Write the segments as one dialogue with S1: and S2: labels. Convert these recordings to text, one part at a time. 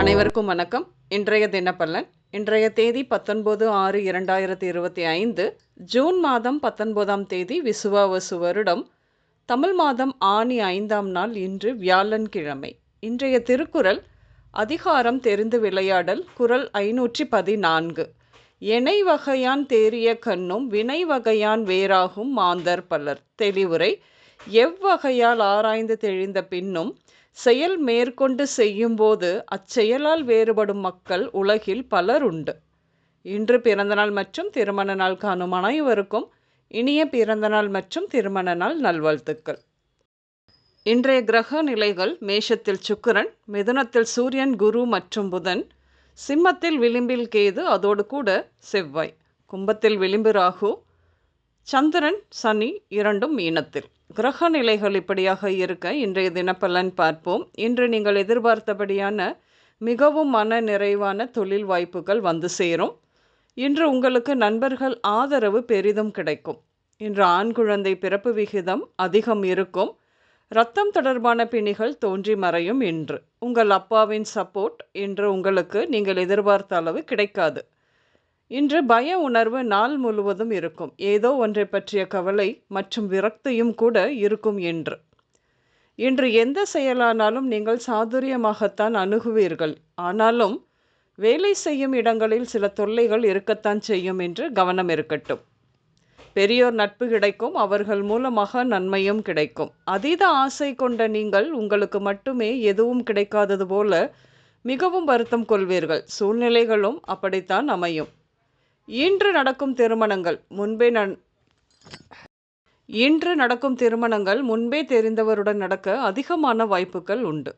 S1: அனைவருக்கும் வணக்கம். இன்றைய தினப்பலன். இன்றைய தேதி பத்தொன்பது ஆறு இரண்டாயிரத்தி இருபத்தி ஐந்து. ஜூன் மாதம் பத்தொன்பதாம் தேதி விசுவாவசு வருடம். தமிழ் மாதம் ஆணி ஐந்தாம் நாள் இன்று வியாழன்கிழமை. இன்றைய திருக்குறள் அதிகாரம் தெரிந்து விளையாடல் குரல் ஐநூற்றி பதினான்கு. எனை வகையான் தேறிய கண்ணும் வினை வகையான் வேறாகும் மாந்தர் பலர். தெளிவுரை எவ்வகையால் ஆராய்ந்து தெளிந்த பின்னும் செயல் மேற்கொண்டு செய்யும்போது அச்செயலால் வேறுபடும் மக்கள் உலகில் பலர் உண்டு. இன்று பிறந்தநாள் மற்றும் திருமண நாள் காணும் அனைவருக்கும் இனிய பிறந்தநாள் மற்றும் திருமண நாள் நல்வாழ்த்துக்கள். இன்றைய கிரக நிலைகள் மேஷத்தில் சுக்கிரன் மிதுனத்தில் சூரியன் குரு மற்றும் புதன் சிம்மத்தில் விளிம்பில் கேது அதோடு கூட செவ்வாய். கும்பத்தில் விளிம்பு ராகு சந்திரன் சனி இரண்டும் மீனத்தில் கிரக நிலைகள் இப்படியாக இருக்க இன்றைய தினப்பலன் பார்ப்போம். இன்று நீங்கள் எதிர்பார்த்தபடியான மிகவும் மன நிறைவான தொழில் வாய்ப்புகள் வந்து சேரும். இன்று உங்களுக்கு நண்பர்கள் ஆதரவு பெரிதும் கிடைக்கும். இன்று ஆண் குழந்தை பிறப்பு விகிதம் அதிகம் இருக்கும். ரத்தம் தொடர்பான பிணிகள் தோன்றி மறையும் இன்று. உங்கள் அப்பாவின் சப்போர்ட் இன்று உங்களுக்கு நீங்கள் எதிர்பார்த்த அளவு கிடைக்காது. இன்று பய உணர்வு நாள் முழுவதும் இருக்கும். ஏதோ ஒன்றை பற்றிய கவலை மற்றும் விரக்தியும் கூட இருக்கும் என்று. இன்று எந்த செயலானாலும் நீங்கள் சாதுரியமாகத்தான் அணுகுவீர்கள். ஆனாலும் வேலை செய்யும் இடங்களில் சில தொல்லைகள் இருக்கத்தான் செய்யும் என்று கவனம் இருக்கட்டும். பெரியோர் நட்பு கிடைக்கும் அவர்கள் மூலமாக நன்மையும் கிடைக்கும். அதீத ஆசை கொண்ட நீங்கள் உங்களுக்கு மட்டுமே எதுவும் கிடைக்காதது போல மிகவும் வருத்தம் கொள்வீர்கள். சூழ்நிலைகளும் அப்படித்தான் அமையும். இன்று நடக்கும் திருமணங்கள். முன்பே நன் இன்று நடக்கும் திருமணங்கள் முன்பே தெரிந்தவருடன் நடக்க அதிகமான வாய்ப்புகள் உண்டு.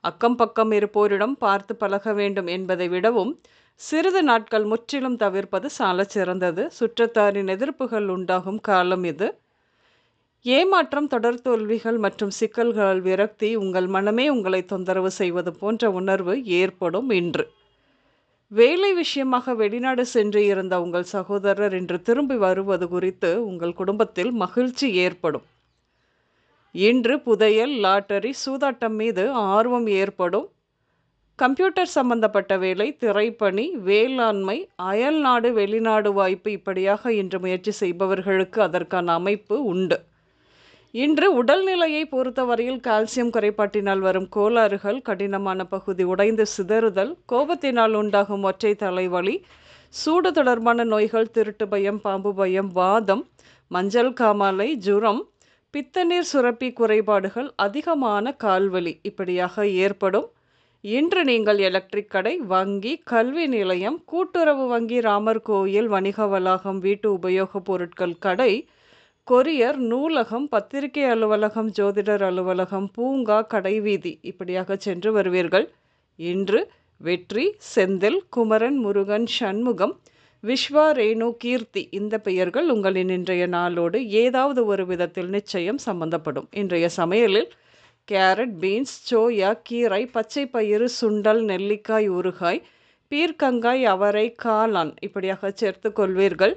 S1: அக்கம் பக்கம் இருப்போரிடம் பார்த்து பழக வேண்டும் என்பதை விடவும் சிறிது நாட்கள் முற்றிலும் தவிர்ப்பது சால சிறந்தது. சுற்றத்தாரின் எதிர்ப்புகள் உண்டாகும் காலம் இது. ஏமாற்றம் தொடர் தோல்விகள் மற்றும் சிக்கல்கள் விரக்தி உங்கள் மனமே உங்களை தொந்தரவு செய்வது போன்ற உணர்வு ஏற்படும் இன்று. வேலை விஷயமாக வெளிநாடு சென்று இருந்த உங்கள் சகோதரர் இன்று திரும்பி வருவது குறித்து உங்கள் குடும்பத்தில் மகிழ்ச்சி ஏற்படும். இன்று புதையல் லாட்டரி சூதாட்டம் மீது ஆர்வம் ஏற்படும். கம்ப்யூட்டர் சம்பந்தப்பட்ட வேலை திரைப்பணி வேளாண்மை அயல்நாடு வெளிநாடு வாய்ப்பு இப்படியாக இன்று முயற்சி செய்பவர்களுக்கு அதற்கான அமைப்பு உண்டு. இன்று உடல்நிலையை பொறுத்தவரையில் கால்சியம் குறைபாட்டினால் வரும் கோளாறுகள் கடினமான பகுதி உடைந்து சிதறுதல் கோபத்தினால் உண்டாகும் ஒற்றை தலைவலி சூடு தொடர்பான நோய்கள் திருட்டு பயம் பாம்பு பயம் வாதம் மஞ்சள் காமாலை ஜுரம் பித்தநீர் சுரப்பி குறைபாடுகள் அதிகமான கால்வலி இப்படியாக ஏற்படும். இன்று நீங்கள் எலக்ட்ரிக் கடை வங்கி கல்வி நிலையம் கூட்டுறவு வங்கி ராமர் கோயில் வணிக வளாகம் வீட்டு உபயோகப் பொருட்கள் கடை கொரியர் நூலகம் பத்திரிகை அலுவலகம் ஜோதிடர் அலுவலகம் பூங்கா கடைவீதி இப்படியாக சென்று வருவீர்கள். இன்று வெற்றி செந்தில் குமரன் முருகன் சண்முகம் விஸ்வா ரேணு கீர்த்தி இந்த பெயர்கள் உங்களின் இன்றைய நாளோடு ஏதாவது ஒரு விதத்தில் நிச்சயம் சம்பந்தப்படும். இன்றைய சமையலில் கேரட் பீன்ஸ் சோயா கீரை பச்சை பயிறு சுண்டல் நெல்லிக்காய் ஊறுகாய் பீர்க்கங்காய் அவரை காளான் இப்படியாக சேர்த்து கொள்வீர்கள்.